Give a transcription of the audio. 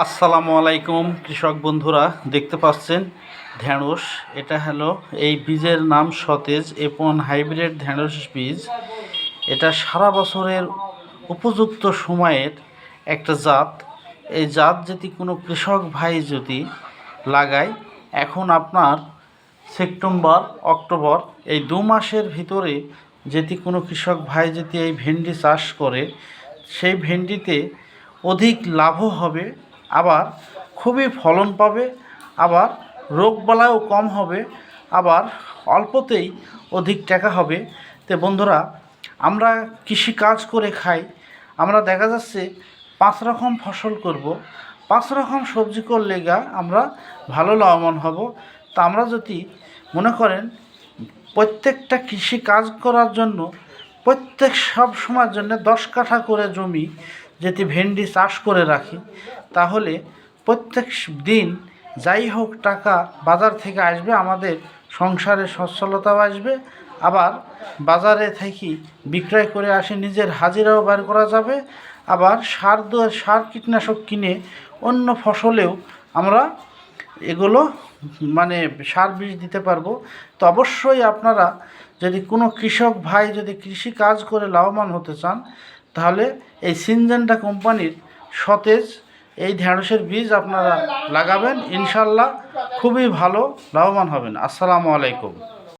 আসসালামু আলাইকুম, কৃষক বন্ধুরা, দেখতে পাচ্ছেন ঢ্যাঁড়স। এটা হলো এই বীজের নাম সতেজ এপন হাইব্রিড ঢ্যাঁড়স বীজ। এটা সারা বছরের উপযুক্ত সময়ের একটা জাত। এই জাত যদি কোনো কৃষক ভাই যদি লাগায়, এখন আপনার সেপ্টেম্বর, অক্টোবর, এই দু মাসের ভিতরে যদি কোনো কৃষক ভাই যদি এই ভেন্ডি চাষ করে, সেই ভেন্ডিতে অধিক লাভও হবে আবার খুবই ফলন পাবে, আবার রোগবালাইও কম হবে, আবার অল্পতেই অধিক টাকা হবে। তো বন্ধুরা, আমরা কৃষি কাজ করে খাই, আমরা দেখা যাচ্ছে পাঁচ রকম ফসল করব। পাঁচ রকম সবজি করলে গা আমরা ভালো লাভবান হব। তা আমরা যদি মনে করেন, প্রত্যেকটা কৃষি কাজ করার জন্য, প্রত্যেক সব সময়ের জন্য দশ কাঠা করে জমি যদি ভেন্ডি চাষ করে রাখি, তাহলে প্রত্যেক দিন যাই হোক টাকা বাজার থেকে আসবে, আমাদের সংসারে সচ্ছলতাও আসবে, আবার বাজারে থেকে বিক্রয় করে আসে নিজের হাজিরাও বের করা যাবে, আবার সার সার কীটনাশক কিনে অন্য ফসলেও আমরা এগুলো মানে সার বীজ দিতে পারব। তো অবশ্যই আপনারা যদি কোনো কৃষক ভাই যদি কৃষি কাজ করে লাভবান হতে চান তাহলে এই সিনজেন্টা কোম্পানির সতেজ এই ঢেঁড়সের বীজ আপনারা লাগাবেন, ইনশাল্লাহ খুবই ভালো, লাভবান হবেন। আসসালামু আলাইকুম।